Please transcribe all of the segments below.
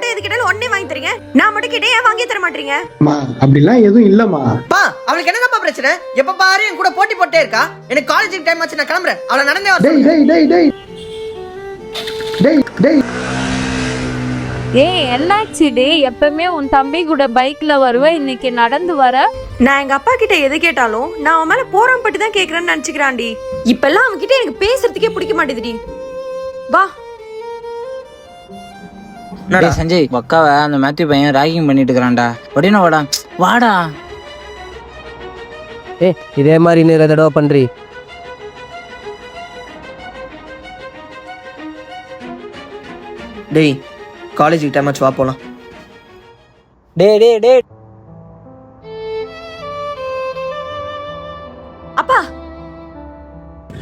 மட்டும் எது கேட்டாலும் ஒன்னே வாங்கி தரீங்க? நான் மட்டும் கேட்டேன் ஏன் வாங்கி தர மாட்டீங்க. அம்மா அப்படிலாம் எதுவும் இல்லம்மா. பா அவளுக்கு என்னதான்ப்பா பிரச்சனை? எப்ப பாரு என் கூட போட்டி போட்டே இருக்கா? எனக்கு காலேஜுக்கு டைம் ஆச்சு நான் கிளம்புறேன். அவளை நடந்தே வர டேய். டேய் டேய் டேய் டேய் டேய். ஏய் என்னாச்சு டே? எப்பவுமே உன் தம்பி கூட பைக்ல வருவ இன்னைக்கு நடந்து வர? நான் எங்க அப்பா கிட்ட எது கேட்டாலும் நான் அவன் மேல போறான் பட்டு தான் கேக்குறேன்னு நினைச்சுக்கிறான்டி. இப்பெல்லாம் அவன் கிட்ட எனக்கு பேசுறதுக்கே பிடிக்க மாட்டேதுடி. வா என்னடா? டேய் சஞ்சய் அக்காவை அந்த மேத்யூ பையன் ராகிங் பண்ணிட்டு இருக்கிறான்டா உடனே வாடா. வாடா. ஏ இதே மாதிரி இன்னொரு தடவை பண்றி. டேய் காலேஜுக்கு டைம் ஆச்சு வா போலாம். டேய் டேய் டேய். அப்பா.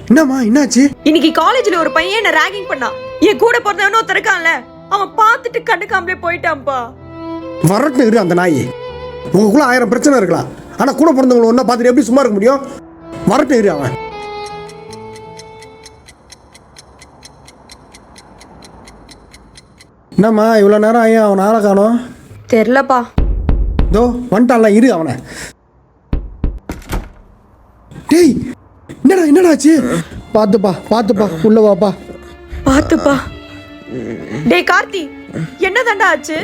என்னம்மா என்னாச்சு? இன்னைக்கு காலேஜ்ல ஒரு பையன் என்ன ரேகிங் பண்ணான். என் கூட பிறந்தவன ஒருத்தன் இருக்கான்ல. அவன் பார்த்துட்டு கண்டுக்காமலே போயிட்டான்ப்பா வரட்டும் இரு அந்த நாய். உங்களுக்குள்ள ஆயிரம் பிரச்சனை இருக்கலாம். ஆனா கூட பிறந்தவங்களை ஒன்றா பார்த்துட்டு எப்படி சும்மா இருக்க முடியும்? வரட்டும் இரு அவன். என்னம்மா இவ்வளோ நேரம் ஆகி அவன் ஆளை காணோம்? தெரிலப்பா இதோ வந்துட்டான்ல இரு அவனை. டேய் என்னடா என்னடா ஆச்சு? பார்த்துப்பா பார்த்துப்பா உள்ள வாப்பா. பாத்துப்பா டேய் கார்த்தி என்ன ஆச்சு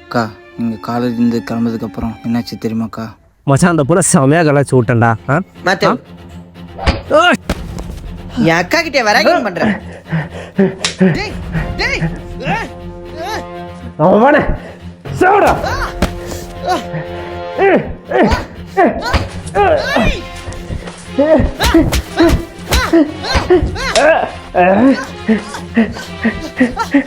அக்கா நீங்க காலேஜ் இருந்து கிளம்புறதுக்கு அப்புறம் என்னாச்சு தெரியுமாக்கா மச்சான் அந்த புள்ள செமையா கலாச்சு விட்டேன்டா ஆ? மாத்தேவ் என் அக்கா கிட்ட வராகிங் பண்றேன் டேய் டேய் ஏய், ஏய். அவன் வாடா.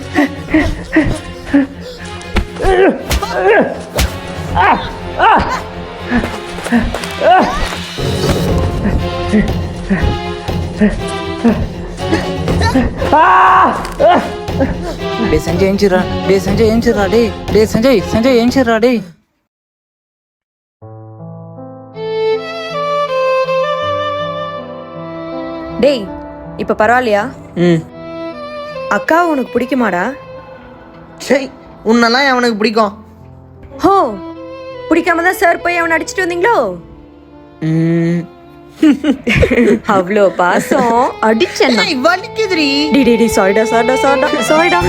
சாவுடா. டேய் சஞ்சய் ஏஞ்சிரா டேய் சஞ்சய் ஏஞ்சிரா டேய் டேய் சஞ்சய் சஞ்சய் ஏஞ்சிரா டேய் டேய் இப்ப பரவாயில்லையா ம் அக்கா உனக்கு பிடிக்குமாடா? சரி உன்னெல்லாம் அவனுக்கு பிடிக்கும்? ஹோ பிடிக்காம தான் சார் போய் அவனை அடிச்சிட்டு வந்தீங்களோ. அவ்வளோ பாசம். அடிச்சேன் வலிக்குதுடி சாரிடா சாரிடா சாரிடா சாரிடா